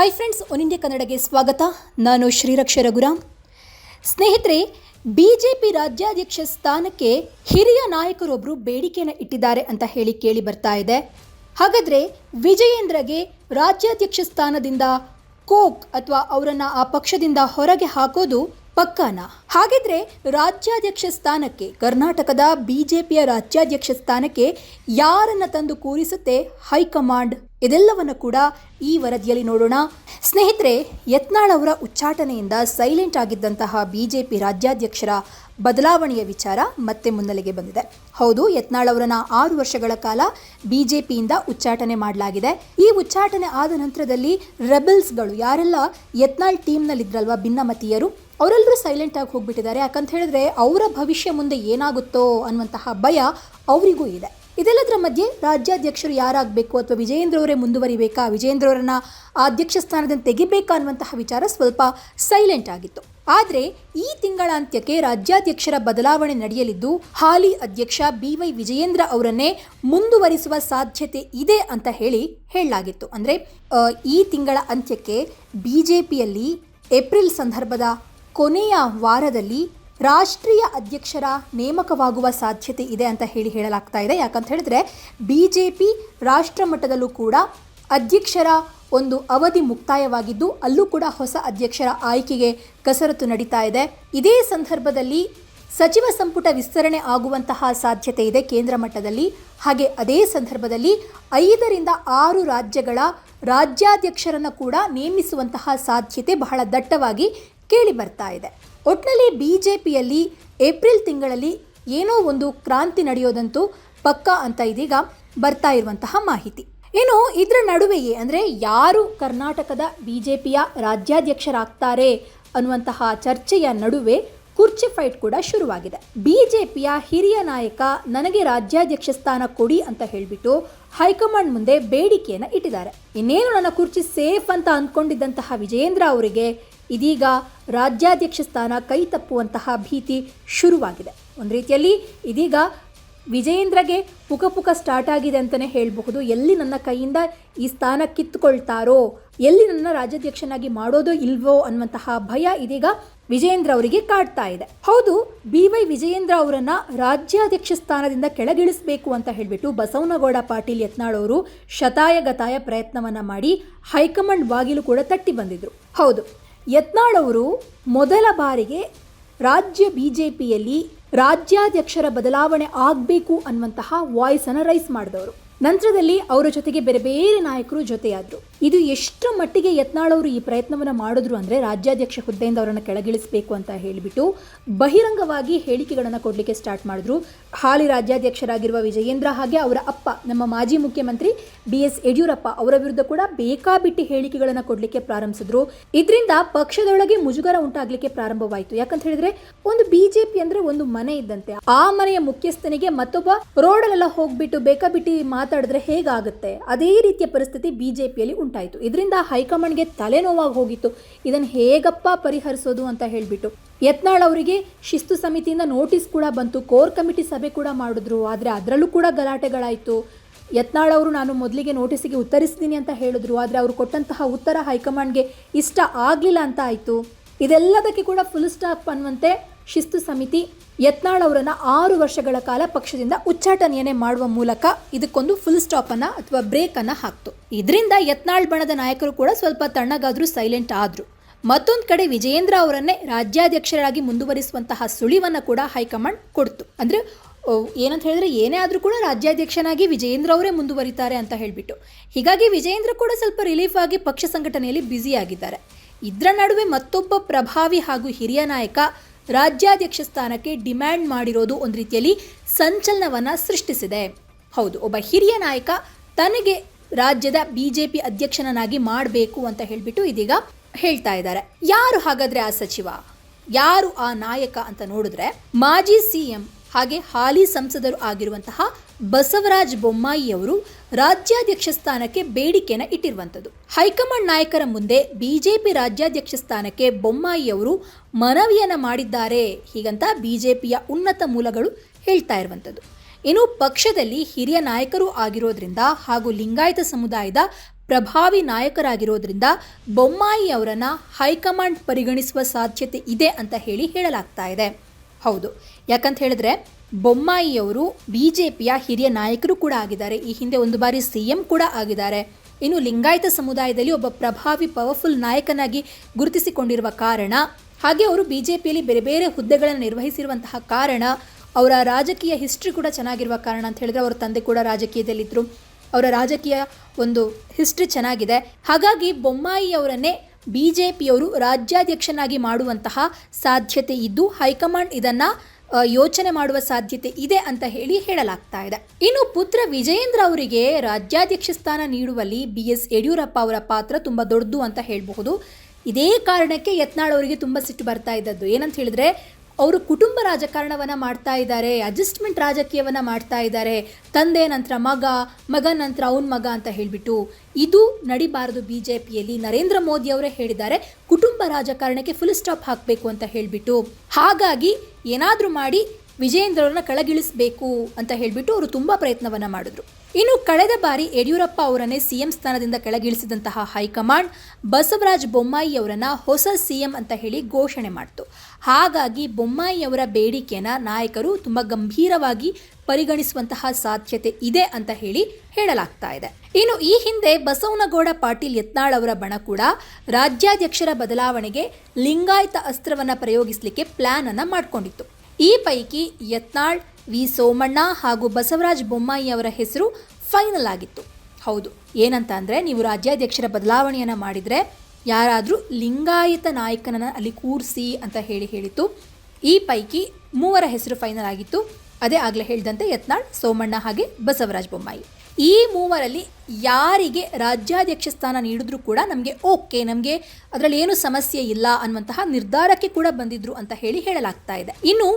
Hi friends one India ಕನ್ನಡಗೆ ಸ್ವಾಗತ ನಾನು ಶ್ರೀರಕ್ಷ ರಘುರಾಮ್ ಸ್ನೇಹಿತರೆ ಬಿ ಜೆ ಪಿ ರಾಜ್ಯಾಧ್ಯಕ್ಷ ಸ್ಥಾನಕ್ಕೆ ಹಿರಿಯ ನಾಯಕರೊಬ್ಬರು ಬೇಡಿಕೆಯನ್ನು ಇಟ್ಟಿದ್ದಾರೆ ಅಂತ ಹೇಳಿ ಕೇಳಿ ಬರ್ತಾ ಇದೆ ಹಾಗಾದರೆ ವಿಜಯೇಂದ್ರಗೆ ರಾಜ್ಯಾಧ್ಯಕ್ಷ ಸ್ಥಾನದಿಂದ ಕೋಕ್ ಅಥವಾ ಅವರನ್ನು ಆ ಪಕ್ಷದಿಂದ ಹೊರಗೆ ಹಾಕೋದು ಪಕ್ಕಾನ ಹಾಗಿದ್ರೆ ರಾಜ್ಯಾಧ್ಯಕ್ಷ ಸ್ಥಾನಕ್ಕೆ ಕರ್ನಾಟಕದ ಬಿಜೆಪಿಯ ರಾಜ್ಯಾಧ್ಯಕ್ಷ ಸ್ಥಾನಕ್ಕೆ ಯಾರನ್ನ ತಂದು ಕೂರಿಸುತ್ತೆ ಹೈಕಮಾಂಡ್ ಇದೆಲ್ಲವನ್ನು ಕೂಡ ಈ ವರದಿಯಲ್ಲಿ ನೋಡೋಣ. ಸ್ನೇಹಿತರೆ, ಯತ್ನಾಳ್ ಅವರ ಉಚ್ಚಾಟನೆಯಿಂದ ಸೈಲೆಂಟ್ ಆಗಿದ್ದಂತಹ ಬಿಜೆಪಿ ರಾಜ್ಯಾಧ್ಯಕ್ಷರ ಬದಲಾವಣೆಯ ವಿಚಾರ ಮತ್ತೆ ಮುನ್ನೆಲೆಗೆ ಬಂದಿದೆ. ಹೌದು, ಯತ್ನಾಳ್ ಅವರನ್ನ ಆರು ವರ್ಷಗಳ ಕಾಲ ಬಿಜೆಪಿಯಿಂದ ಉಚ್ಚಾಟನೆ ಮಾಡಲಾಗಿದೆ. ಈ ಉಚ್ಚಾಟನೆ ಆದ ನಂತರದಲ್ಲಿ ರೆಬಲ್ಸ್ಗಳು ಯಾರೆಲ್ಲ ಯತ್ನಾಳ್ ಟೀಮ್ನಲ್ಲಿದ್ರಲ್ವಾ ಭಿನ್ನಮತೀಯರು, ಅವರೆಲ್ಲರೂ ಸೈಲೆಂಟ್ ಆಗಿ ಹೋಗ್ಬಿಟ್ಟಿದ್ದಾರೆ. ಯಾಕಂತ ಹೇಳಿದ್ರೆ ಅವರ ಭವಿಷ್ಯ ಮುಂದೆ ಏನಾಗುತ್ತೋ ಅನ್ನುವಂತಹ ಭಯ ಅವರಿಗೂ ಇದೆ. ಇದೆಲ್ಲದರ ಮಧ್ಯೆ ರಾಜ್ಯಾಧ್ಯಕ್ಷರು ಯಾರಾಗಬೇಕು ಅಥವಾ ವಿಜಯೇಂದ್ರ ಅವರೇ ಮುಂದುವರಿಬೇಕಾ? ವಿಜಯೇಂದ್ರ ಅವರನ್ನ ಅಧ್ಯಕ್ಷ ಸ್ಥಾನದಿಂದ ತೆಗಿಬೇಕಾ ಅನ್ನುವಂತಹ ವಿಚಾರ ಸ್ವಲ್ಪ ಸೈಲೆಂಟ್ ಆಗಿತ್ತು. ಆದರೆ ಈ ತಿಂಗಳ ಅಂತ್ಯಕ್ಕೆ ರಾಜ್ಯಾಧ್ಯಕ್ಷರ ಬದಲಾವಣೆ ನಡೆಯಲಿದ್ದು, ಹಾಲಿ ಅಧ್ಯಕ್ಷ ಬಿ ವೈ ವಿಜಯೇಂದ್ರ ಅವರನ್ನೇ ಮುಂದುವರಿಸುವ ಸಾಧ್ಯತೆ ಇದೆ ಅಂತ ಹೇಳಿ ಹೇಳಲಾಗಿತ್ತು. ಅಂದರೆ ಈ ತಿಂಗಳ ಅಂತ್ಯಕ್ಕೆ ಬಿ ಜೆ ಪಿಯಲ್ಲಿ ಏಪ್ರಿಲ್ ಸಂದರ್ಭದ ಕೊನೆಯ ವಾರದಲ್ಲಿ ರಾಷ್ಟ್ರೀಯ ಅಧ್ಯಕ್ಷರ ನೇಮಕವಾಗುವ ಸಾಧ್ಯತೆ ಇದೆ ಅಂತ ಹೇಳಿ ಹೇಳಲಾಗ್ತಾ ಇದೆ. ಯಾಕಂತ ಹೇಳಿದ್ರೆ ಬಿ ಜೆ ಪಿ ರಾಷ್ಟ್ರ ಮಟ್ಟದಲ್ಲೂ ಕೂಡ ಅಧ್ಯಕ್ಷರ ಒಂದು ಅವಧಿ ಮುಕ್ತಾಯವಾಗಿದ್ದು, ಅಲ್ಲೂ ಕೂಡ ಹೊಸ ಅಧ್ಯಕ್ಷರ ಆಯ್ಕೆಗೆ ಕಸರತ್ತು ನಡೀತಾ ಇದೆ. ಇದೇ ಸಂದರ್ಭದಲ್ಲಿ ಸಚಿವ ಸಂಪುಟ ವಿಸ್ತರಣೆ ಆಗುವಂತಹ ಸಾಧ್ಯತೆ ಇದೆ ಕೇಂದ್ರ ಮಟ್ಟದಲ್ಲಿ. ಹಾಗೆ ಅದೇ ಸಂದರ್ಭದಲ್ಲಿ ಐದರಿಂದ ಆರು ರಾಜ್ಯಗಳ ರಾಜ್ಯಾಧ್ಯಕ್ಷರನ್ನು ಕೂಡ ನೇಮಿಸುವಂತಹ ಸಾಧ್ಯತೆ ಬಹಳ ದಟ್ಟವಾಗಿ ಕೇಳಿ ಬರ್ತಾ ಇದೆ. ಒಟ್ಟಿನಲ್ಲಿ ಬಿ ಜೆ ಪಿಯಲ್ಲಿ ಏಪ್ರಿಲ್ ತಿಂಗಳಲ್ಲಿ ಏನೋ ಒಂದು ಕ್ರಾಂತಿ ನಡೆಯೋದಂತೂ ಪಕ್ಕಾ ಅಂತ ಇದೀಗ ಬರ್ತಾ ಇರುವಂತಹ ಮಾಹಿತಿ. ಏನು ಇದರ ನಡುವೆಯೇ ಅಂದರೆ ಯಾರು ಕರ್ನಾಟಕದ ಬಿ ಜೆ ಪಿಯ ರಾಜ್ಯಾಧ್ಯಕ್ಷರಾಗ್ತಾರೆ ಅನ್ನುವಂತಹ ಚರ್ಚೆಯ ನಡುವೆ ಕುರ್ಚಿ ಫೈಟ್ ಕೂಡ ಶುರುವಾಗಿದೆ. ಬಿಜೆಪಿಯ ಹಿರಿಯ ನಾಯಕ ನನಗೆ ರಾಜ್ಯಾಧ್ಯಕ್ಷ ಸ್ಥಾನ ಕೊಡಿ ಅಂತ ಹೇಳಿಬಿಟ್ಟು ಹೈಕಮಾಂಡ್ ಮುಂದೆ ಬೇಡಿಕೆಯನ್ನು ಇಟ್ಟಿದ್ದಾರೆ. ಇನ್ನೇನು ನನ್ನ ಕುರ್ಚಿ ಸೇಫ್ ಅಂತ ಅಂದ್ಕೊಂಡಿದ್ದಂತಹ ವಿಜಯೇಂದ್ರ ಅವರಿಗೆ ಇದೀಗ ರಾಜ್ಯಾಧ್ಯಕ್ಷ ಸ್ಥಾನ ಕೈ ತಪ್ಪುವಂತಹ ಭೀತಿ ಶುರುವಾಗಿದೆ. ಒಂದು ರೀತಿಯಲ್ಲಿ ಇದೀಗ ವಿಜಯೇಂದ್ರಗೆ ಪುಕ ಪುಕ ಸ್ಟಾರ್ಟ್ ಆಗಿದೆ ಅಂತಲೇ ಹೇಳಬಹುದು. ಎಲ್ಲಿ ನನ್ನ ಕೈಯಿಂದ ಈ ಸ್ಥಾನ ಕಿತ್ತುಕೊಳ್ತಾರೋ, ಎಲ್ಲಿ ನನ್ನ ರಾಜ್ಯಾಧ್ಯಕ್ಷನಾಗಿ ಮಾಡೋದೋ ಇಲ್ವೋ ಅನ್ನುವಂತಹ ಭಯ ಇದೀಗ ವಿಜಯೇಂದ್ರ ಅವರಿಗೆ ಕಾಡ್ತಾ ಇದೆ. ಹೌದು, ಬಿ ವೈ ವಿಜಯೇಂದ್ರ ಅವರನ್ನ ರಾಜ್ಯಾಧ್ಯಕ್ಷ ಸ್ಥಾನದಿಂದ ಕೆಳಗಿಳಿಸಬೇಕು ಅಂತ ಹೇಳಿಬಿಟ್ಟು ಬಸವನಗೌಡ ಪಾಟೀಲ್ ಯತ್ನಾಳ್ ಅವರು ಶತಾಯ ಗತಾಯ ಪ್ರಯತ್ನವನ್ನ ಮಾಡಿ ಹೈಕಮಾಂಡ್ ಬಾಗಿಲು ಕೂಡ ತಟ್ಟಿ ಬಂದಿದ್ರು. ಹೌದು ಯತ್ನಾಳ್ ಅವರು ಮೊದಲ ಬಾರಿಗೆ ರಾಜ್ಯ ಬಿ ಜೆ ಪಿಯಲ್ಲಿ ರಾಜ್ಯಾಧ್ಯಕ್ಷರ ಬದಲಾವಣೆ ಆಗಬೇಕು ಅನ್ನುವಂತಹ ವಾಯ್ಸನ್ನು ರೈಸ್ ಮಾಡಿದವರು. ನಂತರದಲ್ಲಿ ಅವರ ಜೊತೆಗೆ ಬೇರೆ ಬೇರೆ ನಾಯಕರು ಜೊತೆಯಾದರು. ಇದು ಎಷ್ಟರ ಮಟ್ಟಿಗೆ ಯತ್ನಾಳವರು ಈ ಪ್ರಯತ್ನವನ್ನು ಮಾಡಿದ್ರು ಅಂದರೆ ರಾಜ್ಯಾಧ್ಯಕ್ಷ ಹುದ್ದೆಯಿಂದ ಅವರನ್ನು ಕೆಳಗಿಳಿಸಬೇಕು ಅಂತ ಹೇಳಿಬಿಟ್ಟು ಬಹಿರಂಗವಾಗಿ ಹೇಳಿಕೆಗಳನ್ನು ಕೊಡಲಿಕ್ಕೆ ಸ್ಟಾರ್ಟ್ ಮಾಡಿದ್ರು. ಹಾಲಿ ರಾಜ್ಯಾಧ್ಯಕ್ಷರಾಗಿರುವ ವಿಜಯೇಂದ್ರ ಹಾಗೆ ಅವರ ಅಪ್ಪ, ನಮ್ಮ ಮಾಜಿ ಮುಖ್ಯಮಂತ್ರಿ ಬಿ ಎಸ್ ಯಡಿಯೂರಪ್ಪ ಅವರ ವಿರುದ್ಧ ಕೂಡ ಬೇಕಾಬಿಟ್ಟಿ ಹೇಳಿಕೆಗಳನ್ನು ಕೊಡಲಿಕ್ಕೆ ಪ್ರಾರಂಭಿಸಿದ್ರು. ಇದರಿಂದ ಪಕ್ಷದೊಳಗೆ ಮುಜುಗರ ಉಂಟಾಗಲಿಕ್ಕೆ ಪ್ರಾರಂಭವಾಯಿತು. ಯಾಕಂತ ಹೇಳಿದ್ರೆ ಒಂದು ಬಿಜೆಪಿ ಅಂದ್ರೆ ಒಂದು ಮನೆ ಇದ್ದಂತೆ. ಆ ಮನೆಯ ಮುಖ್ಯಸ್ಥನಿಗೆ ಮತ್ತೊಬ್ಬ ರೋಡಲ್ಲೆಲ್ಲ ಹೋಗ್ಬಿಟ್ಟು ಬೇಕಾಬಿಟ್ಟಿ ಮಾತಾಡಿದ್ರೆ ಹೇಗಾಗುತ್ತೆ? ಅದೇ ರೀತಿಯ ಪರಿಸ್ಥಿತಿ ಬಿ ಜೆ ಪಿಯಲ್ಲಿ ಉಂಟಾಯಿತು. ಇದರಿಂದ ಹೈಕಮಾಂಡ್ಗೆ ತಲೆನೋವಾಗಿ ಹೋಗಿತ್ತು. ಇದನ್ನು ಹೇಗಪ್ಪ ಪರಿಹರಿಸೋದು ಅಂತ ಹೇಳಿಬಿಟ್ಟು. ಯತ್ನಾಳ್ ಅವರಿಗೆ ಶಿಸ್ತು ಸಮಿತಿಯಿಂದ ನೋಟಿಸ್ ಕೂಡ ಬಂತು. ಕೋರ್ ಕಮಿಟಿ ಸಭೆ ಕೂಡ ಮಾಡಿದ್ರು. ಆದರೆ ಅದರಲ್ಲೂ ಕೂಡ ಗಲಾಟೆಗಳಾಯಿತು. ಯತ್ನಾಳ್ ಅವರು ನಾನು ಮೊದಲಿಗೆ ನೋಟಿಸಿಗೆ ಉತ್ತರಿಸ್ತೀನಿ ಅಂತ ಹೇಳಿದ್ರು. ಆದರೆ ಅವರು ಕೊಟ್ಟಂತಹ ಉತ್ತರ ಹೈಕಮಾಂಡ್ಗೆ ಇಷ್ಟ ಆಗಲಿಲ್ಲ ಅಂತ ಆಯಿತು. ಇದೆಲ್ಲದಕ್ಕೆ ಕೂಡ ಫುಲ್ ಸ್ಟಾಪ್ ಅನ್ನುವಂತೆ ಶಿಸ್ತು ಸಮಿತಿ ಯತ್ನಾಳ್ ಅವರನ್ನು ಆರು ವರ್ಷಗಳ ಕಾಲ ಪಕ್ಷದಿಂದ ಉಚ್ಚಾಟನೆಯನ್ನೇ ಮಾಡುವ ಮೂಲಕ ಇದಕ್ಕೊಂದು ಫುಲ್ ಸ್ಟಾಪನ್ನು ಅಥವಾ ಬ್ರೇಕನ್ನು ಹಾಕ್ತು. ಇದರಿಂದ ಯತ್ನಾಳ್ ಬಣದ ನಾಯಕರು ಕೂಡ ಸ್ವಲ್ಪ ತಣ್ಣಗಾದರೂ ಸೈಲೆಂಟ್ ಆದರು. ಮತ್ತೊಂದು ಕಡೆ ವಿಜಯೇಂದ್ರ ಅವರನ್ನೇ ರಾಜ್ಯಾಧ್ಯಕ್ಷರಾಗಿ ಮುಂದುವರಿಸುವಂತಹ ಸುಳಿವನ್ನು ಕೂಡ ಹೈಕಮಾಂಡ್ ಕೊಡ್ತು. ಅಂದರೆ ಏನಂತ ಹೇಳಿದ್ರೆ ಏನೇ ಆದರೂ ಕೂಡ ರಾಜ್ಯಾಧ್ಯಕ್ಷನಾಗಿ ವಿಜಯೇಂದ್ರ ಅವರೇ ಮುಂದುವರಿತಾರೆ ಅಂತ ಹೇಳಿಬಿಟ್ಟು. ಹೀಗಾಗಿ ವಿಜಯೇಂದ್ರ ಕೂಡ ಸ್ವಲ್ಪ ರಿಲೀಫ್ ಆಗಿ ಪಕ್ಷ ಸಂಘಟನೆಯಲ್ಲಿ ಬ್ಯುಸಿ ಆಗಿದ್ದಾರೆ. ಇದರ ನಡುವೆ ಮತ್ತೊಬ್ಬ ಪ್ರಭಾವಿ ಹಾಗೂ ಹಿರಿಯ ನಾಯಕ ರಾಜ್ಯಾಧ್ಯಕ್ಷ ಸ್ಥಾನಕ್ಕೆ ಡಿಮ್ಯಾಂಡ್ ಮಾಡಿರೋದು ಒಂದು ರೀತಿಯಲ್ಲಿ ಸಂಚಲನವನ್ನು ಸೃಷ್ಟಿಸಿದೆ. ಹೌದು, ಒಬ್ಬ ಹಿರಿಯ ನಾಯಕ ತನಗೆ ರಾಜ್ಯದ ಬಿಜೆಪಿ ಅಧ್ಯಕ್ಷನನ್ನಾಗಿ ಮಾಡಬೇಕು ಅಂತ ಹೇಳಿಬಿಟ್ಟು ಇದೀಗ ಹೇಳ್ತಾ ಇದ್ದಾರೆ. ಯಾರು ಹಾಗಾದ್ರೆ ಆ ಸಚಿವ? ಯಾರು ಆ ನಾಯಕ ಅಂತ ನೋಡಿದ್ರೆ ಮಾಜಿ ಸಿಎಂ ಹಾಗೆ ಹಾಲಿ ಸಂಸದರು ಆಗಿರುವಂತಹ ಬಸವರಾಜ ಬೊಮ್ಮಾಯಿಯವರು ರಾಜ್ಯಾಧ್ಯಕ್ಷ ಸ್ಥಾನಕ್ಕೆ ಬೇಡಿಕೆಯನ್ನು ಇಟ್ಟಿರುವಂಥದ್ದು. ಹೈಕಮಾಂಡ್ ನಾಯಕರ ಮುಂದೆ ಬಿಜೆಪಿ ರಾಜ್ಯಾಧ್ಯಕ್ಷ ಸ್ಥಾನಕ್ಕೆ ಬೊಮ್ಮಾಯಿಯವರು ಮನವಿಯನ್ನು ಮಾಡಿದ್ದಾರೆ ಹೀಗಂತ ಬಿಜೆಪಿಯ ಉನ್ನತ ಮೂಲಗಳು ಹೇಳ್ತಾ ಇರುವಂಥದ್ದು. ಇನ್ನು ಪಕ್ಷದಲ್ಲಿ ಹಿರಿಯ ನಾಯಕರು ಆಗಿರೋದ್ರಿಂದ ಹಾಗೂ ಲಿಂಗಾಯತ ಸಮುದಾಯದ ಪ್ರಭಾವಿ ನಾಯಕರಾಗಿರೋದ್ರಿಂದ ಬೊಮ್ಮಾಯಿ ಅವರನ್ನು ಹೈಕಮಾಂಡ್ ಪರಿಗಣಿಸುವ ಸಾಧ್ಯತೆ ಇದೆ ಅಂತ ಹೇಳಿ ಹೇಳಲಾಗ್ತಾ ಇದೆ. ಹೌದು. ಯಾಕಂತ ಹೇಳಿದ್ರೆ ಬೊಮ್ಮಾಯಿಯವರು ಬಿ ಜೆ ಪಿಯ ಹಿರಿಯ ನಾಯಕರು ಕೂಡ ಆಗಿದ್ದಾರೆ. ಈ ಹಿಂದೆ ಒಂದು ಬಾರಿ ಸಿ ಎಂ ಕೂಡ ಆಗಿದ್ದಾರೆ. ಇನ್ನು ಲಿಂಗಾಯತ ಸಮುದಾಯದಲ್ಲಿ ಒಬ್ಬ ಪ್ರಭಾವಿ, ಪವರ್ಫುಲ್ ನಾಯಕನಾಗಿ ಗುರುತಿಸಿಕೊಂಡಿರುವ ಕಾರಣ, ಹಾಗೆ ಅವರು ಬಿ ಜೆ ಪಿಯಲ್ಲಿ ಬೇರೆ ಬೇರೆ ಹುದ್ದೆಗಳನ್ನು ನಿರ್ವಹಿಸಿರುವಂತಹ ಕಾರಣ, ಅವರ ರಾಜಕೀಯ ಹಿಸ್ಟ್ರಿ ಕೂಡ ಚೆನ್ನಾಗಿರುವ ಕಾರಣ ಅಂತ ಹೇಳಿದ್ರೆ ಅವರ ತಂದೆ ಕೂಡ ರಾಜಕೀಯದಲ್ಲಿದ್ದರು. ಅವರ ರಾಜಕೀಯ ಒಂದು ಹಿಸ್ಟ್ರಿ ಚೆನ್ನಾಗಿದೆ. ಹಾಗಾಗಿ ಬೊಮ್ಮಾಯಿಯವರನ್ನೇ ಬಿ ಜೆ ಪಿಯವರು ರಾಜ್ಯಾಧ್ಯಕ್ಷನಾಗಿ ಮಾಡುವಂತಹ ಸಾಧ್ಯತೆ ಇದ್ದು, ಹೈಕಮಾಂಡ್ ಇದನ್ನ ಯೋಚನೆ ಮಾಡುವ ಸಾಧ್ಯತೆ ಇದೆ ಅಂತ ಹೇಳಿ ಹೇಳಲಾಗ್ತಾ ಇದೆ. ಇನ್ನು ಪುತ್ರ ವಿಜಯೇಂದ್ರ ಅವರಿಗೆ ರಾಜ್ಯಾಧ್ಯಕ್ಷ ಸ್ಥಾನ ನೀಡುವಲ್ಲಿ ಬಿ ಎಸ್ ಯಡಿಯೂರಪ್ಪ ಅವರ ಪಾತ್ರ ತುಂಬಾ ದೊಡ್ಡದು ಅಂತ ಹೇಳಬಹುದು. ಇದೇ ಕಾರಣಕ್ಕೆ ಯತ್ನಾಳ್ ಅವರಿಗೆ ತುಂಬಾ ಸಿಟ್ಟು ಬರ್ತಾ ಇದ್ದದ್ದು. ಏನಂತ ಹೇಳಿದ್ರೆ ಅವರು ಕುಟುಂಬ ರಾಜಕಾರಣವನ್ನು ಮಾಡ್ತಾ ಇದ್ದಾರೆ ಅಡ್ಜಸ್ಟ್ಮೆಂಟ್ ರಾಜಕೀಯವನ್ನು ಮಾಡ್ತಾ ಇದ್ದಾರೆ, ತಂದೆ ನಂತರ ಮಗ ಮಗ ನಂತರ ಅವನ ಮಗ ಅಂತ ಹೇಳಿಬಿಟ್ಟು ಇದು ನಡಿಬಾರದು ಬಿ ಜೆ ಪಿಯಲ್ಲಿ ನರೇಂದ್ರ ಮೋದಿ ಅವರೇ ಹೇಳಿದ್ದಾರೆ, ಕುಟುಂಬ ರಾಜಕಾರಣಕ್ಕೆ ಫುಲ್ ಸ್ಟಾಪ್ ಹಾಕಬೇಕು ಅಂತ ಹೇಳಿಬಿಟ್ಟು. ಹಾಗಾಗಿ ಏನಾದರೂ ಮಾಡಿ ವಿಜಯೇಂದ್ರ ಅವರನ್ನ ಕೆಳಗಿಳಿಸಬೇಕು ಅಂತ ಹೇಳಿಬಿಟ್ಟು ಅವರು ತುಂಬ ಪ್ರಯತ್ನವನ್ನ ಮಾಡಿದ್ರು. ಇನ್ನು ಕಳೆದ ಬಾರಿ ಯಡಿಯೂರಪ್ಪ ಅವರನ್ನೇ ಸಿಎಂ ಸ್ಥಾನದಿಂದ ಕೆಳಗಿಳಿಸಿದಂತಹ ಹೈಕಮಾಂಡ್ ಬಸವರಾಜ ಬೊಮ್ಮಾಯಿ ಅವರನ್ನ ಹೊಸ ಸಿಎಂ ಅಂತ ಹೇಳಿ ಘೋಷಣೆ ಮಾಡ್ತು. ಹಾಗಾಗಿ ಬೊಮ್ಮಾಯಿ ಅವರ ಬೇಡಿಕೆಯನ್ನ ನಾಯಕರು ತುಂಬ ಗಂಭೀರವಾಗಿ ಪರಿಗಣಿಸುವಂತಹ ಸಾಧ್ಯತೆ ಇದೆ ಅಂತ ಹೇಳಿ ಹೇಳಲಾಗ್ತಾ ಇದೆ. ಇನ್ನು ಈ ಹಿಂದೆ ಬಸವನಗೌಡ ಪಾಟೀಲ್ ಯತ್ನಾಳ್ ಅವರ ಬಣ ಕೂಡ ರಾಜ್ಯಾಧ್ಯಕ್ಷರ ಬದಲಾವಣೆಗೆ ಲಿಂಗಾಯತ ಅಸ್ತ್ರವನ್ನ ಪ್ರಯೋಗಿಸಲಿಕ್ಕೆ ಪ್ಲಾನ್ ಅನ್ನು ಮಾಡಿಕೊಂಡಿತ್ತು. ಈ ಪೈಕಿ ಯತ್ನಾಳ್, ವಿ. ಸೋಮಣ್ಣ ಹಾಗೂ ಬಸವರಾಜ್ ಬೊಮ್ಮಾಯಿ ಅವರ ಹೆಸರು ಫೈನಲ್ ಆಗಿತ್ತು. ಹೌದು, ಏನಂತ ಅಂದರೆ ನೀವು ರಾಜ್ಯಾಧ್ಯಕ್ಷರ ಬದಲಾವಣೆಯನ್ನು ಮಾಡಿದರೆ ಯಾರಾದರೂ ಲಿಂಗಾಯತ ನಾಯಕನನ್ನು ಅಲ್ಲಿ ಕೂರಿಸಿ ಅಂತ ಹೇಳಿ ಹೇಳಿತ್ತು. ಈ ಪೈಕಿ ಮೂವರ ಹೆಸರು ಫೈನಲ್ ಆಗಿತ್ತು. ಅದೇ ಆಗಲೇ ಹೇಳಿದಂತೆ ಯತ್ನಾಳ್, ಸೋಮಣ್ಣ ಹಾಗೆ ಬಸವರಾಜ ಬೊಮ್ಮಾಯಿ. ಈ ಮೂವರಲ್ಲಿ ಯಾರಿಗೆ ರಾಜ್ಯಾಧ್ಯಕ್ಷ ಸ್ಥಾನ ನೀಡಿದ್ರೂ ಕೂಡ ನಮಗೆ ಓಕೆ, ನಮಗೆ ಅದರಲ್ಲಿ ಏನು ಸಮಸ್ಯೆ ಇಲ್ಲ ಅನ್ನುವಂತಹ ನಿರ್ಧಾರಕ್ಕೆ ಕೂಡ ಬಂದಿದ್ರು ಅಂತ ಹೇಳಿ ಹೇಳಲಾಗ್ತಾ ಇದೆ. ಇನ್ನು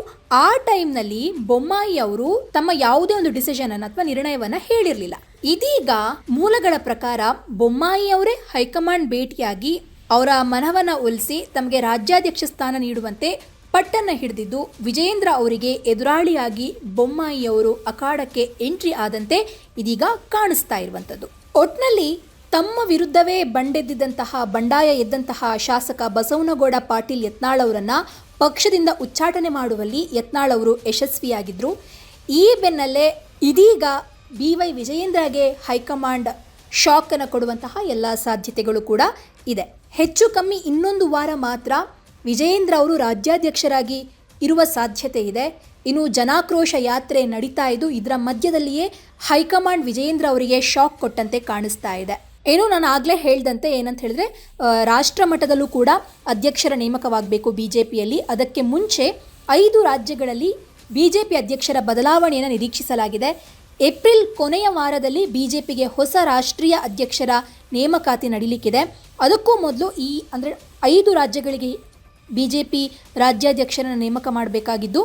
ಆ ಟೈಮ್ನಲ್ಲಿ ಬೊಮ್ಮಾಯಿ ಅವರು ತಮ್ಮ ಯಾವುದೇ ಒಂದು ಡಿಸಿಷನ್ ಅನ್ನು ಅಥವಾ ನಿರ್ಣಯವನ್ನ ಹೇಳಿರಲಿಲ್ಲ. ಇದೀಗ ಮೂಲಗಳ ಪ್ರಕಾರ ಬೊಮ್ಮಾಯಿ ಅವರೇ ಹೈಕಮಾಂಡ್ ಭೇಟಿಯಾಗಿ ಅವರ ಮನವನ್ನು ಒಲಿಸಿ ತಮಗೆ ರಾಜ್ಯಾಧ್ಯಕ್ಷ ಸ್ಥಾನ ನೀಡುವಂತೆ ಪಟ್ಟನ್ನ ಹಿಡಿದಿದ್ದು ವಿಜಯೇಂದ್ರ ಅವರಿಗೆ ಎದುರಾಳಿಯಾಗಿ ಬೊಮ್ಮಾಯಿ ಅವರು ಅಖಾಡಕ್ಕೆ ಎಂಟ್ರಿ ಆದಂತೆ ಇದೀಗ ಕಾಣಿಸ್ತಾ ಇರುವಂಥದ್ದು. ಒಟ್ನಲ್ಲಿ ತಮ್ಮ ವಿರುದ್ಧವೇ ಬಂಡೆದ್ದಿದ್ದಂತಹ ಬಂಡಾಯ ಎದ್ದಂತಹ ಶಾಸಕ ಬಸವನಗೌಡ ಪಾಟೀಲ್ ಯತ್ನಾಳ್ ಅವರನ್ನು ಪಕ್ಷದಿಂದ ಉಚ್ಚಾಟನೆ ಮಾಡುವಲ್ಲಿ ಯತ್ನಾಳ್ ಅವರು ಯಶಸ್ವಿಯಾಗಿದ್ದರು ಈ ಬೆನ್ನಲ್ಲೇ ಇದೀಗ ಬಿ ವೈ ವಿಜಯೇಂದ್ರಗೆ ಹೈಕಮಾಂಡ್ ಅನ್ನು ಕೊಡುವಂತಹ ಎಲ್ಲ ಸಾಧ್ಯತೆಗಳು ಕೂಡ ಇದೆ. ಹೆಚ್ಚು ಕಮ್ಮಿ ಇನ್ನೊಂದು ವಾರ ಮಾತ್ರ ವಿಜಯೇಂದ್ರ ಅವರು ರಾಜ್ಯಾಧ್ಯಕ್ಷರಾಗಿ ಇರುವ ಸಾಧ್ಯತೆ ಇದೆ. ಇನ್ನು ಜನಾಕ್ರೋಶ ಯಾತ್ರೆ ನಡೀತಾ ಇದ್ದು, ಇದರ ಮಧ್ಯದಲ್ಲಿಯೇ ಹೈಕಮಾಂಡ್ ವಿಜಯೇಂದ್ರ ಅವರಿಗೆ ಶಾಕ್ ಕೊಟ್ಟಂತೆ ಕಾಣಿಸ್ತಾ ಇದೆ. ಏನು ನಾನು ಆಗಲೇ ಹೇಳ್ದಂತೆ ಏನಂತ ಹೇಳಿದ್ರೆ ರಾಷ್ಟ್ರಮಟ್ಟದಲ್ಲೂ ರಾಷ್ಟ್ರ ಮಟ್ಟದಲ್ಲೂ ಕೂಡ ಅಧ್ಯಕ್ಷರ ನೇಮಕವಾಗಬೇಕು ಬಿ ಜೆ ಪಿಯಲ್ಲಿ ಅದಕ್ಕೆ ಮುಂಚೆ ಐದು ರಾಜ್ಯಗಳಲ್ಲಿ ಬಿ ಜೆ ಪಿ ಅಧ್ಯಕ್ಷರ ಬದಲಾವಣೆಯನ್ನು ನಿರೀಕ್ಷಿಸಲಾಗಿದೆ. ಏಪ್ರಿಲ್ ಕೊನೆಯ ವಾರದಲ್ಲಿ ಬಿ ಜೆ ಪಿಗೆ ಹೊಸ ರಾಷ್ಟ್ರೀಯ ಅಧ್ಯಕ್ಷರ ನೇಮಕಾತಿ ನಡೀಲಿಕ್ಕಿದೆ. ಅದಕ್ಕೂ ಮೊದಲು ಈ, ಅಂದರೆ ಐದು ರಾಜ್ಯಗಳಿಗೆ ಬಿ ಜೆ ಪಿ ರಾಜ್ಯಾಧ್ಯಕ್ಷರನ್ನು ನೇಮಕ ಮಾಡಬೇಕಾಗಿದ್ದು,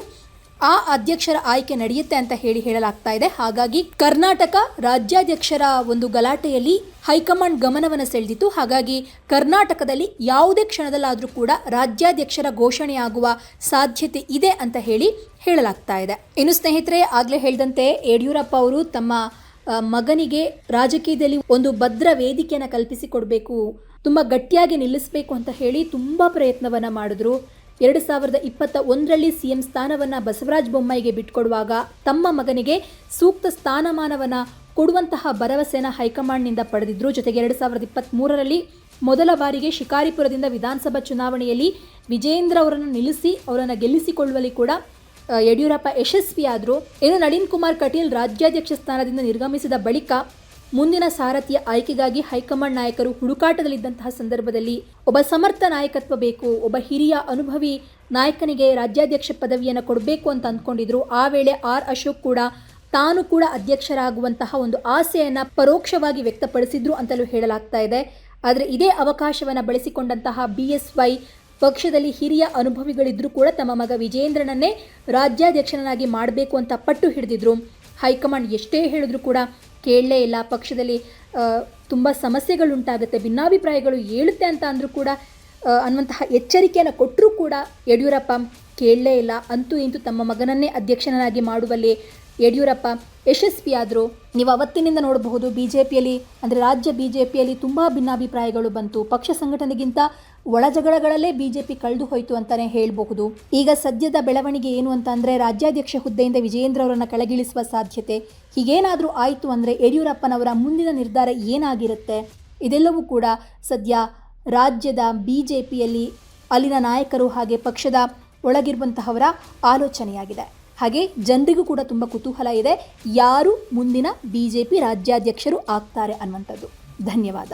ಆ ಅಧ್ಯಕ್ಷರ ಆಯ್ಕೆ ನಡೆಯುತ್ತೆ ಅಂತ ಹೇಳಿ ಹೇಳಲಾಗ್ತಾ ಇದೆ. ಹಾಗಾಗಿ ಕರ್ನಾಟಕ ರಾಜ್ಯಾಧ್ಯಕ್ಷರ ಒಂದು ಗಲಾಟೆಯಲ್ಲಿ ಹೈಕಮಾಂಡ್ ಗಮನವನ್ನು ಸೆಳೆದಿತ್ತು. ಹಾಗಾಗಿ ಕರ್ನಾಟಕದಲ್ಲಿ ಯಾವುದೇ ಕ್ಷಣದಲ್ಲಾದರೂ ಕೂಡ ರಾಜ್ಯಾಧ್ಯಕ್ಷರ ಘೋಷಣೆಯಾಗುವ ಸಾಧ್ಯತೆ ಇದೆ ಅಂತ ಹೇಳಿ ಹೇಳಲಾಗ್ತಾ ಇದೆ. ಇನ್ನು ಸ್ನೇಹಿತರೆ, ಆಗಲೇ ಹೇಳಿದಂತೆ ಯಡಿಯೂರಪ್ಪ ಅವರು ತಮ್ಮ ಮಗನಿಗೆ ರಾಜಕೀಯದಲ್ಲಿ ಒಂದು ಭದ್ರ ವೇದಿಕೆಯನ್ನು ಕಲ್ಪಿಸಿಕೊಡ್ಬೇಕು ತುಂಬ ಗಟ್ಟಿಯಾಗಿ ನಿಲ್ಲಿಸಬೇಕು ಅಂತ ಹೇಳಿ ತುಂಬ ಪ್ರಯತ್ನವನ್ನು ಮಾಡಿದ್ರು. ಎರಡು ಸಾವಿರದ ಇಪ್ಪತ್ತ ಒಂದರಲ್ಲಿ ಸಿ ಎಂ ಸ್ಥಾನವನ್ನು ಬಸವರಾಜ ಬೊಮ್ಮಾಯಿಗೆ ಬಿಟ್ಕೊಡುವಾಗ ತಮ್ಮ ಮಗನಿಗೆ ಸೂಕ್ತ ಸ್ಥಾನಮಾನವನ್ನು ಕೊಡುವಂತಹ ಭರವಸೆನ ಹೈಕಮಾಂಡ್ನಿಂದ ಪಡೆದಿದ್ರು. ಜೊತೆಗೆ ಎರಡು ಸಾವಿರದ ಇಪ್ಪತ್ತ್ಮೂರರಲ್ಲಿ ಮೊದಲ ಬಾರಿಗೆ ಶಿಕಾರಿಪುರದಿಂದ ವಿಧಾನಸಭಾ ಚುನಾವಣೆಯಲ್ಲಿ ವಿಜೇಂದ್ರ ಅವರನ್ನು ನಿಲ್ಲಿಸಿ ಅವರನ್ನು ಗೆಲ್ಲಿಸಿಕೊಳ್ಳುವಲ್ಲಿ ಕೂಡ ಯಡಿಯೂರಪ್ಪ ಯಶಸ್ವಿಯಾದರು. ಇನ್ನು ನಳಿನ್ ಕುಮಾರ್ ಕಟೀಲ್ ರಾಜ್ಯಾಧ್ಯಕ್ಷ ಸ್ಥಾನದಿಂದ ನಿರ್ಗಮಿಸಿದ ಬಳಿಕ ಮುಂದಿನ ಸಾರಥಿಯ ಆಯ್ಕೆಗಾಗಿ ಹೈಕಮಾಂಡ್ ನಾಯಕರು ಹುಡುಕಾಟದಲ್ಲಿದ್ದಂತಹ ಸಂದರ್ಭದಲ್ಲಿ ಒಬ್ಬ ಸಮರ್ಥ ನಾಯಕತ್ವ ಬೇಕು, ಒಬ್ಬ ಹಿರಿಯ ಅನುಭವಿ ನಾಯಕನಿಗೆ ರಾಜ್ಯಾಧ್ಯಕ್ಷ ಪದವಿಯನ್ನು ಕೊಡಬೇಕು ಅಂತ ಅಂದ್ಕೊಂಡಿದ್ರು. ಆ ವೇಳೆ ಆರ್ ಅಶೋಕ್ ಕೂಡ ತಾನು ಕೂಡ ಅಧ್ಯಕ್ಷರಾಗುವಂತಹ ಒಂದು ಆಸೆಯನ್ನು ಪರೋಕ್ಷವಾಗಿ ವ್ಯಕ್ತಪಡಿಸಿದ್ರು ಅಂತಲೂ ಹೇಳಲಾಗ್ತಾ ಇದೆ. ಆದರೆ ಇದೇ ಅವಕಾಶವನ್ನು ಬಳಸಿಕೊಂಡಂತಹ ಬಿ ಎಸ್ ವೈ ಪಕ್ಷದಲ್ಲಿ ಹಿರಿಯ ಅನುಭವಿಗಳಿದ್ದರೂ ಕೂಡ ತಮ್ಮ ಮಗ ವಿಜೇಂದ್ರನನ್ನೇ ರಾಜ್ಯಾಧ್ಯಕ್ಷನಾಗಿ ಮಾಡಬೇಕು ಅಂತ ಪಟ್ಟು ಹಿಡಿದಿದ್ರು. ಹೈಕಮಾಂಡ್ ಎಷ್ಟೇ ಹೇಳಿದ್ರು ಕೂಡ ಕೇಳಲೇ ಇಲ್ಲ. ಪಕ್ಷದಲ್ಲಿ ತುಂಬ ಸಮಸ್ಯೆಗಳುಂಟಾಗುತ್ತೆ. ಭಿನ್ನಾಭಿಪ್ರಾಯಗಳು ಏಳುತ್ತೆ ಅಂತ ಅಂದರೂ ಕೂಡ ಅನ್ನುವಂತಹ ಎಚ್ಚರಿಕೆಯನ್ನು ಕೊಟ್ಟರೂ ಕೂಡ ಯಡಿಯೂರಪ್ಪ ಕೇಳಲೇ ಇಲ್ಲ. ಅಂತೂ ಇಂತೂ ತಮ್ಮ ಮಗನನ್ನೇ ಅಧ್ಯಕ್ಷನಾಗಿ ಮಾಡುವಲ್ಲಿ ಯಡಿಯೂರಪ್ಪ ಯಶಸ್ವಿಯಾದರು ನೀವು ಅವತ್ತಿನಿಂದ ನೋಡಬಹುದು ಬಿ ಜೆ ಪಿಯಲ್ಲಿ ಅಂದರೆ ರಾಜ್ಯ ಬಿ ಜೆ ಪಿಯಲ್ಲಿ ತುಂಬ ಭಿನ್ನಾಭಿಪ್ರಾಯಗಳು ಬಂತು. ಪಕ್ಷ ಸಂಘಟನೆಗಿಂತ ಒಳ ಜಗಳಗಳಲ್ಲೇ ಬಿ ಜೆ ಪಿ ಕಳೆದು ಹೋಯಿತು ಅಂತಲೇ ಹೇಳಬಹುದು. ಈಗ ಸದ್ಯದ ಬೆಳವಣಿಗೆ ಏನು ಅಂತ ಅಂದರೆ ರಾಜ್ಯಾಧ್ಯಕ್ಷ ಹುದ್ದೆಯಿಂದ ವಿಜಯೇಂದ್ರ ಅವರನ್ನು ಕೆಳಗಿಳಿಸುವ ಸಾಧ್ಯತೆ. ಹೀಗೇನಾದರೂ ಆಯಿತು ಅಂದರೆ ಯಡಿಯೂರಪ್ಪನವರ ಮುಂದಿನ ನಿರ್ಧಾರ ಏನಾಗಿರುತ್ತೆ? ಇದೆಲ್ಲವೂ ಕೂಡ ಸದ್ಯ ರಾಜ್ಯದ ಬಿ ಜೆ ಪಿಯಲ್ಲಿ ಅಲ್ಲಿನ ನಾಯಕರು ಹಾಗೆ ಪಕ್ಷದ ಒಳಗಿರುವಂತಹವರ ಆಲೋಚನೆಯಾಗಿದೆ. ಹಾಗೆ ಜನರಿಗೂ ಕೂಡ ತುಂಬ ಕುತೂಹಲ ಇದೆ. ಯಾರು ಮುಂದಿನ ಬಿ ಜೆ ಪಿ ರಾಜ್ಯಾಧ್ಯಕ್ಷರು ಆಗ್ತಾರೆ ಅನ್ನುವಂಥದ್ದು. ಧನ್ಯವಾದ.